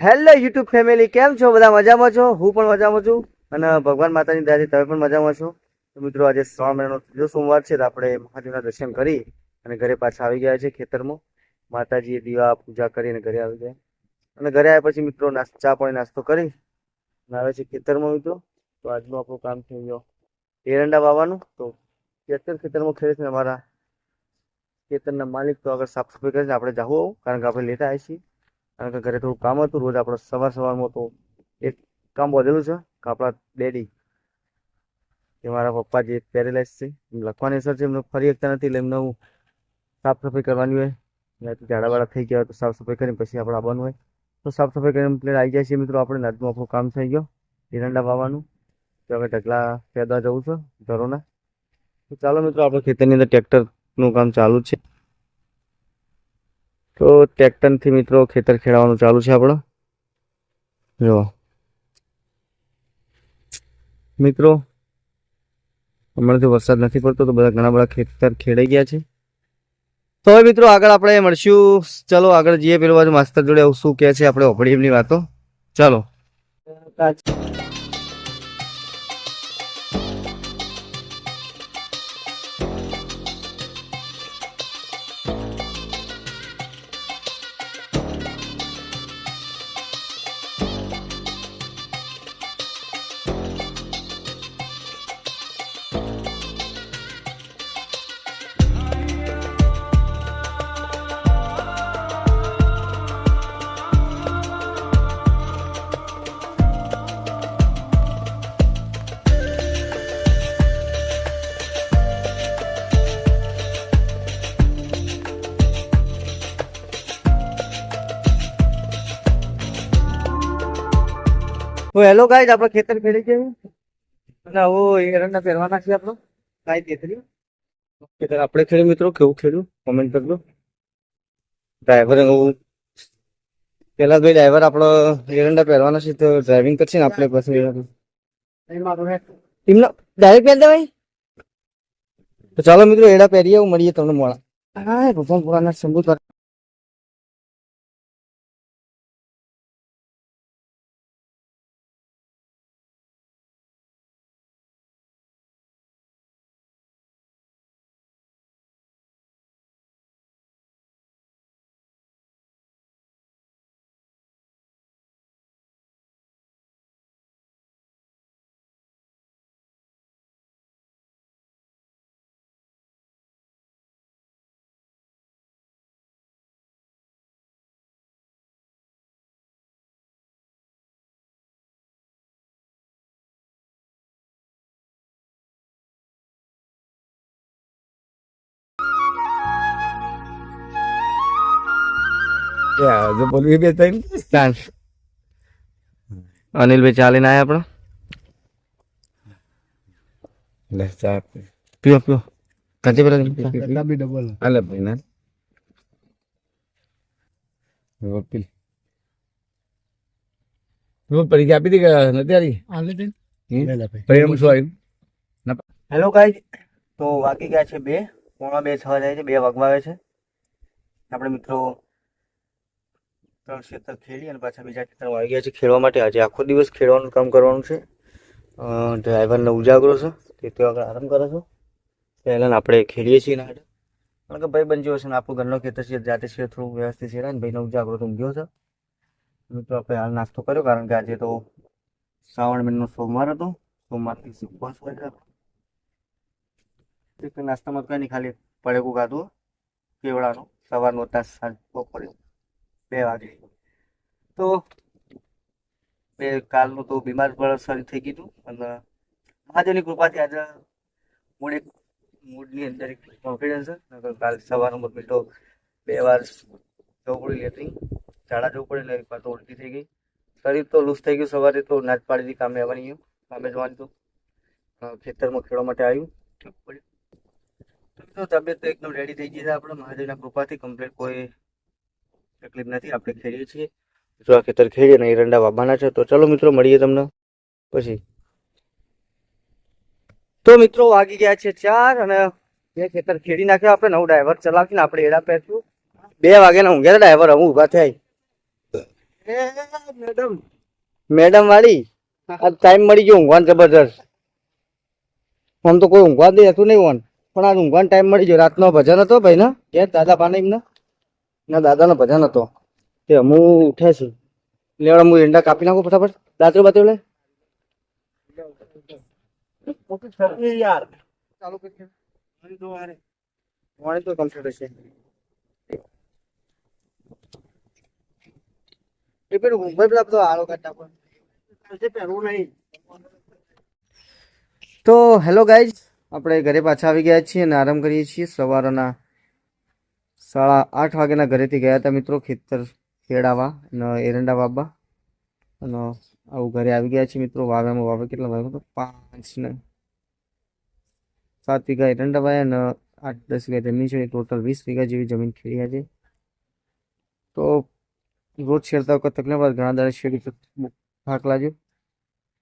Hello YouTube family કેમ છો? બધા મજામાં છો? હું પણ મજામાં છું. અને ભગવાન માતાની દયાથી તમે પણ મજામાં છો. મિત્રો, આજે શ્રાવણ મહિનાનો ત્રીજો સોમવાર છે. તો આપણે મહાદેવના દર્શન કરી અને ઘરે પાછા આવી ગયા છે ખેતરમાં. માતાજીએ દીવા, પૂજા કરી અને ઘરે આવી ગયા. અને ઘરે આવ્યા પછી મિત્રો ચા પાણી, નાસ્તો કરી અને આવે છે ખેતરમાં મિત્રો. તો આજનું આપણું કામ થઈ ગયો એરંડા વાવવાનું. તો ખેતર ખેતરમાં ખેડે છે અમારા ખેતરના માલિક તો આગળ સાફ સફાઈ કરે છે. આપણે જવું કારણ કે આપણે લેતા આવીએ છીએ. કારણ કે ઘરે થોડું કામ હતું, રોજ આપણે સવાર સવારમાં તો એક કામ વધેલું છે આપણા ડેડી કે મારા પપ્પા જે પેરેલાઇઝ છે, એમ લખવાની અસર છે એમને ફરી એકતા નથી, એટલે એમને સાફ સફાઈ કરવાની હોય. યા તો ઝાડા વાળા થઈ ગયા હોય તો સાફ સફાઈ કરીને પછી આપણે આવવાનું હોય. તો સાફ સફાઈ કરીને પ્લેટ આવી જાય છે મિત્રો, આપણે આજનું આપણું કામ થઈ ગયો એરંડા વાવવાનું. તો હવે ઢગલા પેદા જવું છે, ઘરોના. તો ચાલો મિત્રો, આપણે ખેતરની અંદર ટ્રેક્ટરનું કામ ચાલુ છે. તો ટ્રેક્ટરથી મિત્રો ખેતર ખેડાવવાનું ચાલુ છે આપણો. જો. મિત્રો, હમણાંથી વરસાદ નથી પડતો તો બધા ઘણા બધા ખેતર ખેડાઈ ગયા છે. તો હવે મિત્રો આગળ આપણે મળશું. ચલો, આગળ જઈએ. પેલું બાજુ માસ્તર જોડે આવું શું કહે છે આપણે ઓપડી વાતો. ચાલો. તો હેલો ગાઈઝ આપણે ખેતર ખેડી છે અને એરંડા પહેરવાના છે આપણો. કાંઈ તેતરી ખેતર આપણે ખેડ્યું મિત્રો કેવું ખેડ્યું? કોમેન્ટ કરજો. ડ્રાઈવર હું પેલા ભાઈ ડ્રાઈવર આપણો એરંડા પહેરવાના છે તો ડ્રાઇવિંગ કરશે ને આપણે પછી એમનો ડાયરેક્ટ પહેર દે ભાઈ. તો ચાલો મિત્રો એડા પહેરીએ હું મળીએ તમને મોડા. હા ભગવાન પુરાના શંભુ તારા બોલવી બે ત્રણ? ચાલ. અનિલભાઈ ચાલીને આવ્યા આપણો. લે ચા પીઓ પીઓ. કાંચી પેલા ડબલ ડબલ અલે ભાઈ ના. રોપી રોપ પરીક્ષા આપી હતી કે નથી આવી? હેલો ગાઈઝ તો વાગી ગયા છે બે. પોણા બે છ જાય છે બે વાગવા આવે છે. આપણે મિત્રો ત્રણ ખેતર ખેડી અને પાછા બીજા ખેતરમાં આવી ગયા છે ખેડવા માટે. આજે આખો દિવસ ખેડવાનું કામ કરવાનું છે. ડ્રાઈવરને ઉજાગરો છે. તે તે આગળ આરામ કરે છે. પહેલાં આપણે ખેડીએ છીએ એના. કારણ કે ભાઈ બંજો છે ને આપણું ઘરનો ખેતર છે જાતે છે થોડું વ્યવસ્થિત છે. ને ભાઈનો ઉજાગરો તો ઊંઘ્યો છે. મિત્રો આપણે હાલ નાસ્તો કર્યો કારણ કે આજે તો શ્રાવણ મહિનો સોમવાર હતો. સોમવારથી ઉપવાસ હોય નાસ્તામાં કઈ નહીં ખાલી પડેકું ખાધું કેવડાનું સવારનો તાસ સાંજ બપોરે બે વાગે. તો બે કાલનું તો બીમાર પણ શરીર થઈ ગયું અને મહાદેવની કૃપાથી આજે મૂડ એક મૂડની અંદર એક કોન્ફિડન્સ નકર કાલ સવારનો બેઠો બે વાર જવું પડ્યું ઝાડા જવું પડે એટલે એક વાર તો ઉલટી થઈ ગઈ. શરીર તો લૂઝ થઈ ગયું સવારે તો નાચ પાડી કામે આવવાની ગયું કામે જવાનું તો. ખેતરમાં ખેડવા માટે આવ્યું. તો તબિયત તો એકદમ રેડી થઈ ગઈ છે. આપણે મહાદેવના કૃપાથી કમ્પ્લીટ કોઈ તકલીફ નથી આપણે ખેડીએ છીએ. મિત્રો આ ખેતર ખેડીએ ને એરંડા વાવવાના છે તો ચલો મિત્રો મળીએ તમને પછી. તો મિત્રો વાગી ગયા છે ચાર અને બે ખેતર ખેડી નાખ્યો આપણે નવું ડ્રાઈવર ચલાવીને આપણે એડા પહેરશું. બે વાગે ના ઊંઘ્યા ડ્રાઈવર હું ઊભા થાય. મેડમ મેડમ વાળી આ ટાઈમ મળી ગયો ઊંઘવાનું જબરજસ્ત. આમ તો કોઈ ઊંઘવા દે હતું નહીં ઓન પણ આ ઊંઘવાનો ટાઈમ મળી ગયો. રાતનો ભજન હતો ભાઈ ને? કે દાદા પાને એમના. ના દાદાનો ભજન હતો. તે હું ઉઠ્યા છું. લેવડા હું ઈંડા કાપી નાખું ફટાફટ. દાંતરો બાતરો લે. યાર. ચાલુ કરી વાણી તો કમ્પ્લીટ હશે. એ પેલું મુંબઈ પેલા આળો કાઢતા પણ. તો હેલો ગાઈઝ આપણે ઘરે પાછા આવી ગયા છીએ અને આરામ કરીએ છીએ સવારના સાડા આઠ વાગ્યાના ઘરેથી ગયા હતા મિત્રો, ખેતર ખેડાવા અને એરંડા વાવવા. અને આવું ઘરે આવી ગયા છીએ મિત્રો વાવ્યામાં વાવે કેટલા વાવ્યા તો પાંચ ને સાત વીઘા એરંડા વાયા અને આઠ દસ વીઘા જમીન છે ટોટલ વીસ વીઘા જેવી જમીન ખેડ્યા છે તો રોજ છેડતા વખત તકલીફ બાદ ઘણા દાડે છેડી ભાગ લાગ્યો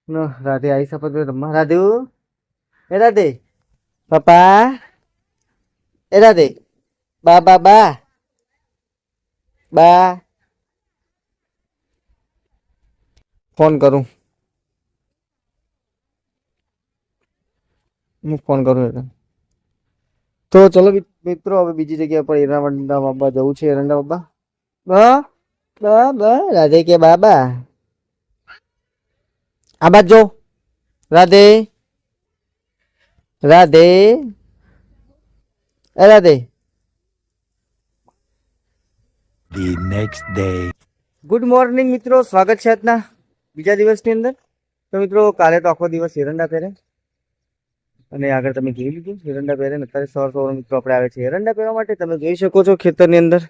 ને રાધે આવી શપથ રમવા રાધે, એ રાધે. પપ્પા, એ રાધે. બા બા બા બા ફોન કરું. હું ફોન કરું એટલે. તો ચલો મિત- મિત્રો, હવે બીજી જગ્યા પર એરંડા બાબા જવું છે. એરંડા બાબા? બા બા બા, રાધે કે બાબા? આ બાજ જો. Radhe. Radhe. Radhe. The next day good morning મિત્રો. સ્વાગત છે આજના બીજા દિવસની અંદર. તો મિત્રો, કાલે તો આખો દિવસ એરંડા પહેરે. અને આગળ તમે જોઈ લીધું એરંડા પહેરે અત્યારે સવાર સવાર મિત્રો આપણે આવે છે એરંડા પહેરવા માટે. તમે જોઈ શકો છો ખેતરની અંદર.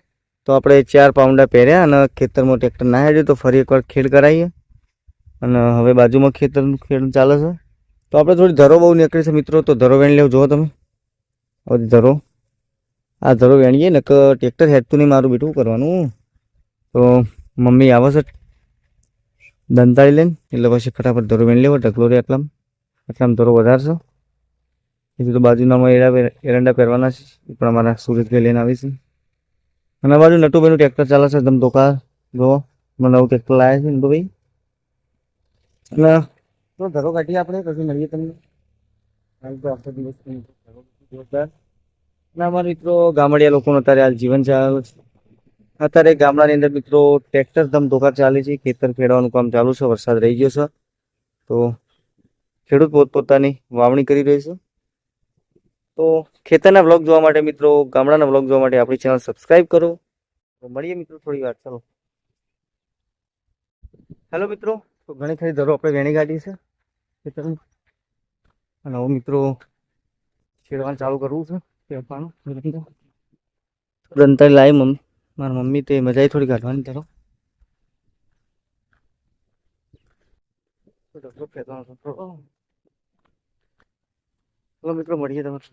તો આપણે ચાર પાઉન્ડા પહેર્યા અને ખેતરમાં ટ્રેક્ટર ના હેડ્યું તો ફરી એકવાર ખેડ કરાવીએ અને હવે બાજુમાં ખેતરનું ખેડ ચાલે છે. તો આપણે થોડી ધરો બહુ નીકળી છે મિત્રો, તો ધરો વેણ લેવું, જુઓ તમે. હવે ધરો. આ ધરો વેણીએ ને કે ટ્રેક્ટર હેડતું નહીં મારું બેટું કરવાનું. તો મમ્મી આવે છે, દંતાળી લઈને, એટલે પછી ફટાફટ ધરો વેણ લેવો, ઢગલો રે એટલામ એટલામ ધરો વધારશો. બીજું તો બાજુનામાં એરા એરંડા પહેરવાના છે, એ પણ અમારા સુરતભાઈ લઈને આવીશું અને આ બાજુ નટુભાઈનું ટ્રેક્ટર ચાલે છે એકદમ ધોકા જો મને નવું ટ્રેક્ટર લાવ્યા છે નટુભાઈ અને તો ધરો કાઢીએ આપણે કશું મળીએ તમને. જોરદાર અને મારા મિત્રો, ગામડિયા લોકોનું અત્યારે હાલ જીવન ચાલે છે. અત્યારે ગામડાની અંદર મિત્રો ટ્રેક્ટર ધમ ધોકા ચાલે છે, ખેતર ખેડવાનું કામ ચાલુ છે, વરસાદ રહી ગયો છે. તો ખેડૂત પોતપોતાની વાવણી કરી રહ્યો છે. તો ખેતરના વ્લોગ જોવા માટે મિત્રો, ગામડાના વ્લોગ જોવા માટે આપણી ચેનલ સબસ્ક્રાઈબ કરો. તો મળીએ મિત્રો થોડી વાર, ચાલો. હેલો મિત્રો, તો ઘણી ખરી ધરો આપણે વેણી કાઢી છે. ખેતરમાં. અને હવે મિત્રો ખેડવાનું ચાલુ કરવું છે. દંતાઈ લાવી મમ્મી. મારા મમ્મી તે મજા થોડી કાઢવાની તારો. મિત્રો મળીએ તમારે